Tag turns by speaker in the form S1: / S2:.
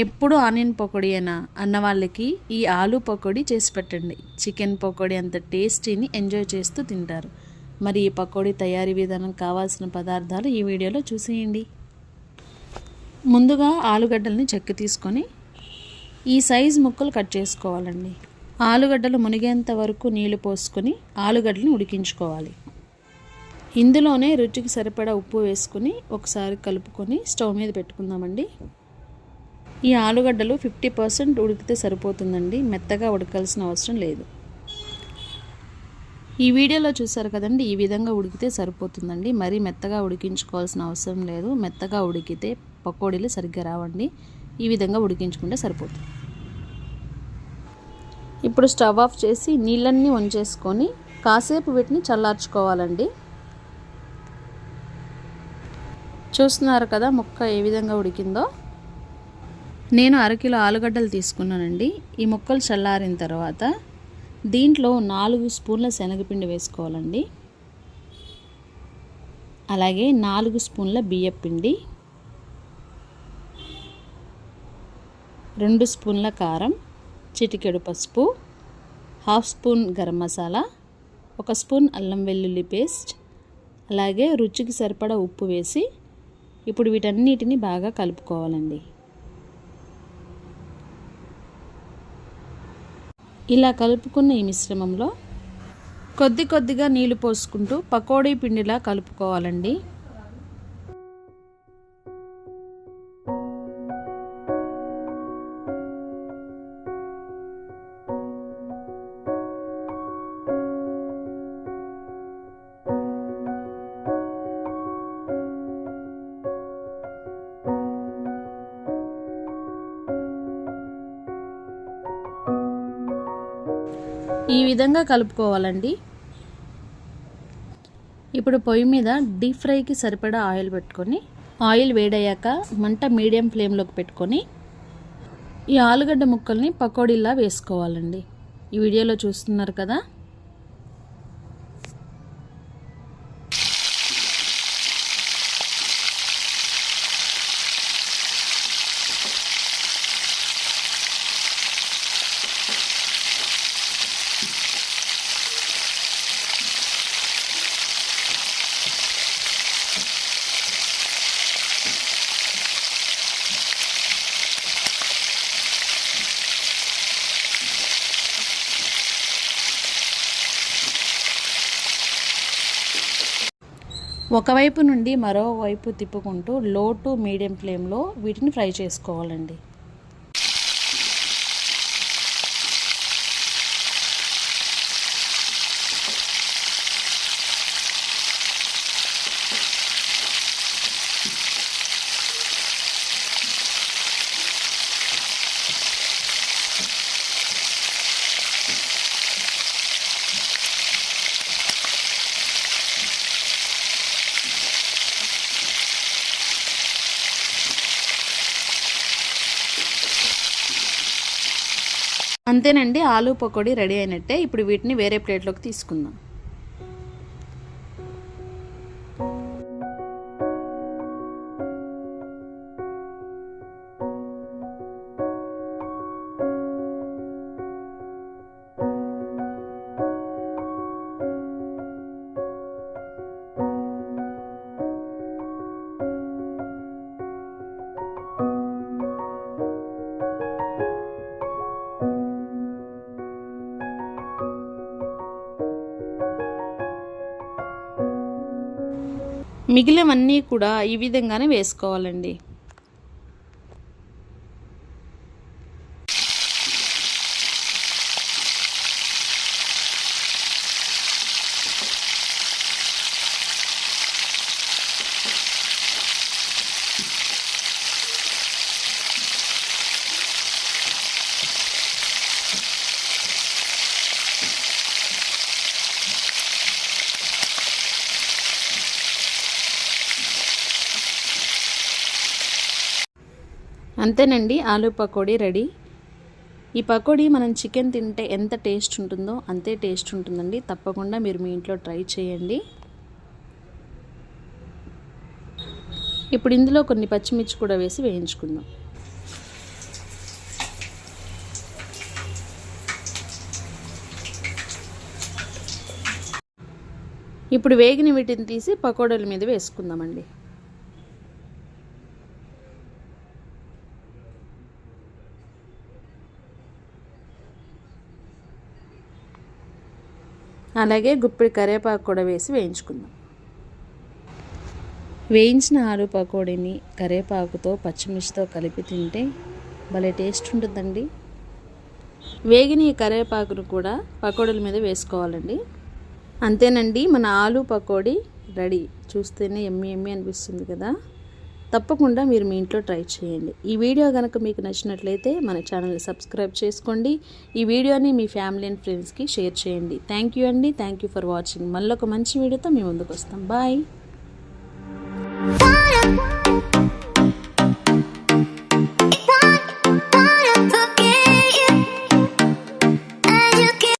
S1: ఎప్పుడు ఆనియన్ పకోడీ అయినా అన్న వాళ్ళకి ఈ ఆలు పకోడీ చేసి పెట్టండి. చికెన్ పకోడీ అంత టేస్టీని ఎంజాయ్ చేస్తూ తింటారు. మరి ఈ పకోడీ తయారీ విధానం కావాల్సిన పదార్థాలు ఈ వీడియోలో చూసేయండి. ముందుగా ఆలుగడ్డల్ని చెక్కి తీసుకొని ఈ సైజ్ ముక్కలు కట్ చేసుకోవాలండి. ఆలుగడ్డలు మునిగేంత వరకు నీళ్ళు పోసుకొని ఆలుగడ్డలను ఉడికించుకోవాలి. ఇందులోనే రుచికి సరిపడా ఉప్పు వేసుకుని ఒకసారి కలుపుకొని స్టవ్ మీద పెట్టుకుందామండి. ఈ ఆలుగడ్డలు ఫిఫ్టీ పర్సెంట్ ఉడికితే సరిపోతుందండి. మెత్తగా ఉడకాల్సిన అవసరం లేదు. ఈ వీడియోలో చూసారు కదండి ఈ విధంగా ఉడికితే సరిపోతుందండి. మరీ మెత్తగా ఉడికించుకోవాల్సిన అవసరం లేదు. మెత్తగా ఉడికితే పకోడీలు సరిగ్గా రావండి. ఈ విధంగా ఉడికించుకుంటే సరిపోతుంది. ఇప్పుడు స్టవ్ ఆఫ్ చేసి నీళ్ళన్నీ వంచేసుకొని కాసేపు వీటిని చల్లార్చుకోవాలండి. చూస్తున్నారు కదా ముక్క ఏ విధంగా ఉడికిందో. నేను అరకిలో ఆలుగడ్డలు తీసుకున్నానండి. ఈ ముక్కలు చల్లారిన తర్వాత దీంట్లో నాలుగు స్పూన్ల శనగపిండి వేసుకోవాలండి. అలాగే నాలుగు స్పూన్ల బియ్యపిండి రెండు స్పూన్ల కారం చిటికెడు పసుపు హాఫ్ స్పూన్ గరం మసాలా ఒక స్పూన్ అల్లం వెల్లుల్లి పేస్ట్ అలాగే రుచికి సరిపడా ఉప్పు వేసి ఇప్పుడు వీటన్నిటిని బాగా కలుపుకోవాలండి. ఇలా కలుపుకున్న ఈ మిశ్రమంలో కొద్ది కొద్దిగా నీళ్ళు పోసుకుంటూ పకోడీ పిండిలా కలుపుకోవాలండి. ఈ విధంగా కలుపుకోవాలండి. ఇప్పుడు పొయ్యి మీద డీప్ ఫ్రైకి సరిపడా ఆయిల్ పెట్టుకొని ఆయిల్ వేడయ్యాక మంట మీడియం ఫ్లేమ్లోకి పెట్టుకొని ఈ ఆలుగడ్డ ముక్కల్ని పకోడీలా వేసుకోవాలండి. ఈ వీడియోలో చూస్తున్నారు కదా ఒకవైపు నుండి మరోవైపు తిప్పుకుంటూ లో టు మీడియం ఫ్లేమ్లో వీటిని ఫ్రై చేసుకోవాలండి. అంతేనండి ఆలు పకోడీ రెడీ అయినట్టే. ఇప్పుడు వీటిని వేరే ప్లేట్లోకి తీసుకుందాం. మిగిలినవన్నీ కూడా ఈ విధంగానే వేసుకోవాలండి. అంతేనండి ఆలూ పకోడీ రెడీ. ఈ పకోడీ మనం చికెన్ తింటే ఎంత టేస్ట్ ఉంటుందో అంతే టేస్ట్ ఉంటుందండి. తప్పకుండా మీరు మీ ఇంట్లో ట్రై చేయండి. ఇప్పుడు ఇందులో కొన్ని పచ్చిమిర్చి కూడా వేసి వేయించుకుందాం. ఇప్పుడు వేగిన వీటిని తీసి పకోడీల మీద వేసుకుందామండి. అలాగే గుప్పిడి కరివేపాకు కూడా వేసి వేయించుకుందాం. వేయించిన ఆలు పకోడీని కరివేపాకుతో పచ్చిమిర్చితో కలిపి తింటే భలే టేస్ట్ ఉంటుందండి. వేగిన ఈ కరివేపాకును కూడా పకోడీల మీద వేసుకోవాలండి. అంతేనండి మన ఆలు పకోడీ రెడీ. చూస్తేనే ఎమ్మి ఎమ్మి అనిపిస్తుంది కదా. తప్పకుండా మీరు మీ ఇంట్లో ట్రై చేయండి. ఈ వీడియో కనుక మీకు నచ్చినట్లయితే మన ఛానల్ని సబ్స్క్రైబ్ చేసుకోండి. ఈ వీడియోని మీ ఫ్యామిలీ అండ్ ఫ్రెండ్స్కి షేర్ చేయండి. థ్యాంక్ యూ అండి. Thank you for watching. మళ్ళీ ఒక మంచి వీడియోతో మీ ముందుకు వస్తాం. బాయ్.